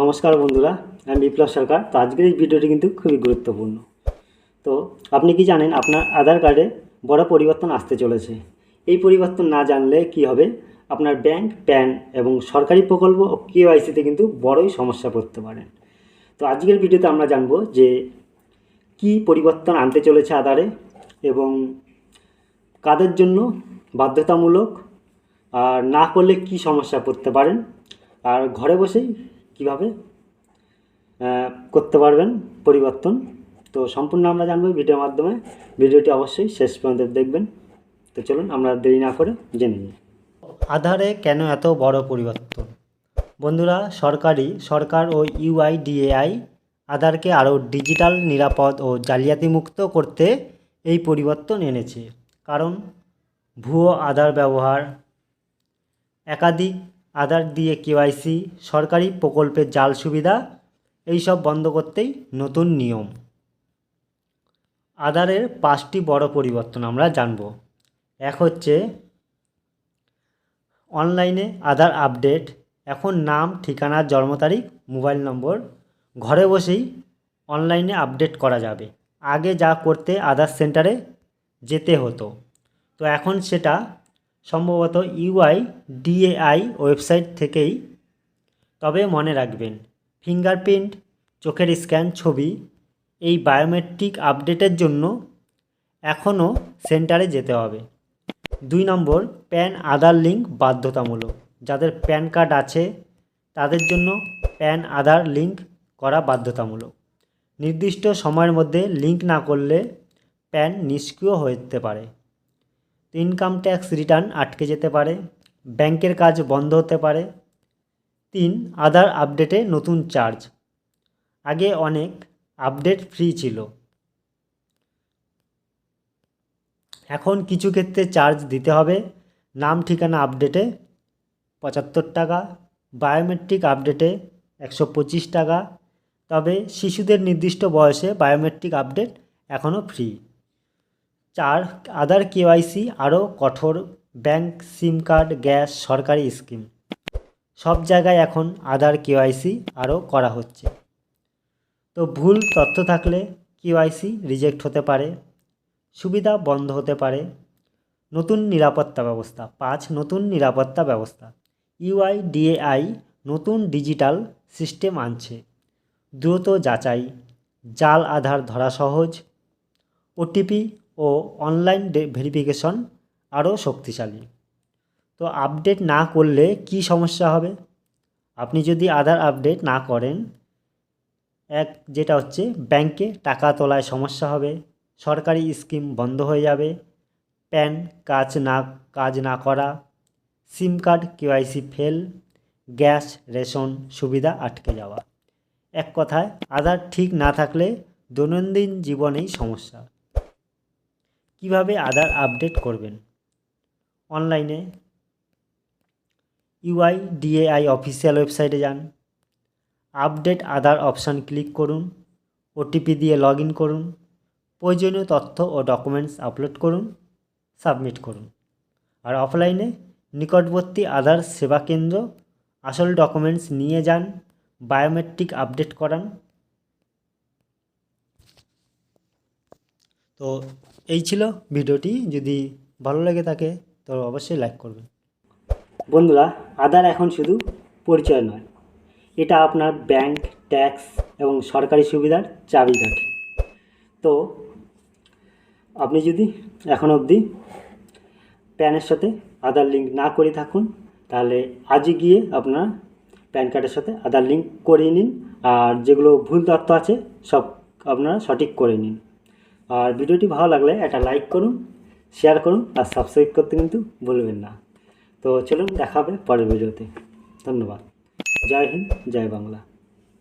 নমস্কার বন্ধুরা, আমি বিপ্লব সরকার। তো আজকের এই ভিডিওটি কিন্তু খুবই গুরুত্বপূর্ণ। তো আপনি কি জানেন, আপনার আধার কার্ডে বড় পরিবর্তন আসতে চলেছে। এই পরিবর্তন না জানলে কি হবে? আপনার ব্যাংক, প্যান এবং সরকারি প্রকল্প ও কেওয়াইসিতে কিন্তু বড়ই সমস্যা পড়তে পারেন তো আজকের ভিডিওতে আমরা জানব যে কি পরিবর্তন আনতে চলেছে আধারে এবং কাদের জন্য বাধ্যতামূলক, আর না করলে কি সমস্যা পড়তে পারেন। আর ঘরে বসেই কীভাবে? করতে পারবেন পরিবর্তন। তো সম্পূর্ণ আমরা জানব ভিডিওর মাধ্যমে। ভিডিওটি অবশ্যই শেষ পর্যন্ত দেখবেন। তো চলুন, আমরা দেরি না করে জেনে নিই। আধারে কেন এত বড় পরিবর্তন? বন্ধুরা, সরকারি, সরকার ও ইউআইডিএআই আধারকে আরও ডিজিটাল, নিরাপদ ও জালিয়াতি মুক্ত করতে এই পরিবর্তন এনেছে। কারণ, ভুয়ো আধার ব্যবহার, একাধিক আধার দিয়ে কেওয়াইসি, সরকারি প্রকল্পের জাল সুবিধা, এইসব বন্ধ করতেই নতুন নিয়ম। আধারের পাঁচটি বড় পরিবর্তন আমরা জানব। এক হচ্ছে, অনলাইনে আধার আপডেট, এখন নাম, ঠিকানা, জন্ম তারিখ, মোবাইল নম্বর, ঘরে বসেই অনলাইনে আপডেট করা যাবে। আগে যা করতে আধার সেন্টারে যেতে হতো। তো এখন সেটা সম্ভবত ইউআই ডিএআই ওয়েবসাইট থেকেই। তবে মনে রাখবেন, ফিঙ্গারপ্রিন্ট, চোখের স্ক্যান ছবি, এই বায়োমেট্রিক আপডেটের জন্য এখনও সেন্টারে যেতে হবে। দুই নম্বর, প্যান আধার লিঙ্ক বাধ্যতামূলক। যাদের প্যান কার্ড আছে, তাদের জন্য প্যান আধার লিঙ্ক করা বাধ্যতামূলক। নির্দিষ্ট সময়ের মধ্যে লিঙ্ক না করলে প্যান নিষ্ক্রিয় হয়ে যেতে পারে ইনকাম ট্যাক্স রিটার্ন আটকে যেতে পারে, ব্যাংকের কাজ বন্ধ হতে পারে। তিন আধার আপডেটে নতুন চার্জ আগে অনেক আপডেট ফ্রি ছিল। এখন কিছু ক্ষেত্রে চার্জ দিতে হবে। নাম, ঠিকানা আপডেটে পঁচাত্তর টাকা বায়োমেট্রিক আপডেটে একশো পঁচিশ টাকা। তবে শিশুদের নির্দিষ্ট বয়সে বায়োমেট্রিক আপডেট এখনও ফ্রি চার আধার কেওয়াইসি আরও কঠোর ব্যাংক, সিম কার্ড, গ্যাস, সরকারি স্কিম। সব জায়গায় এখন আধার কেওয়াইসি আরও করা হচ্ছে। তো ভুল তথ্য থাকলে কেওয়াইসি রিজেক্ট হতে পারে, সুবিধা বন্ধ হতে পারে। নতুন নিরাপত্তা ব্যবস্থা, পাঁচ, নতুন নিরাপত্তা ব্যবস্থা। ইউআইডিএআই নতুন ডিজিটাল সিস্টেম আনছে। দ্রুত যাচাই, জাল আধার ধরা সহজ। ওটিপি ও অনলাইন ভেরিফিকেশন আরও শক্তিশালী। তো আপডেট না করলে কি সমস্যা হবে? আপনি যদি আধার আপডেট না করেন, এক যেটা হচ্ছে ব্যাংকে টাকা তোলায় সমস্যা হবে, সরকারি স্কিম বন্ধ হয়ে যাবে, প্যান কাজ না কাজ না করা, SIM card KYC fail, gas, ration সুবিধা আটকে যাওয়া। এক কথায়, আধার ঠিক না থাকলে দৈনন্দিন জীবনেই সমস্যা। কীভাবে আধার আপডেট করবেন? অনলাইনে। ইউআই ডিএআই অফিসিয়াল ওয়েবসাইটে যান। আপডেট আধার অপশান ক্লিক করুন। ওটিপি দিয়ে লগ করুন। প্রয়োজনীয় তথ্য ও ডকুমেন্টস আপলোড করুন। সাবমিট করুন। আর অফলাইনে নিকটবর্তী আধার সেবা কেন্দ্র, আসল ডকুমেন্টস নিয়ে যান, বায়োমেট্রিক আপডেট করান। তো এই ছিল ভিডিওটি। যদি ভালো লাগে থাকে তো অবশ্যই লাইক করবেন। বন্ধুরা, আধার এখন শুধু পরিচয় নয়। এটা আপনার ব্যাংক ট্যাক্স এবং সরকারি সুবিধার চাবি চাবিকাঠি। তো আপনি যদি এখন অবধি প্যানের সাথে আধার লিঙ্ক না করে থাকুন, তাহলে আজই গিয়ে আপনার প্যান কার্ডের সাথে আধার লিঙ্ক করিয়ে নিন। আর যেগুলো ভুল তথ্য আছে, সব আপনারা সঠিক করে নিন। আর ভিডিওটি ভালো লাগলে একটা লাইক করুন শেয়ার করুন আর সাবস্ক্রাইব করতে কিন্তু ভুলবেন না। তো চলুন দেখা হবে পরের ভিডিওতে। ধন্যবাদ। জয় হিন্দ, জয় বাংলা।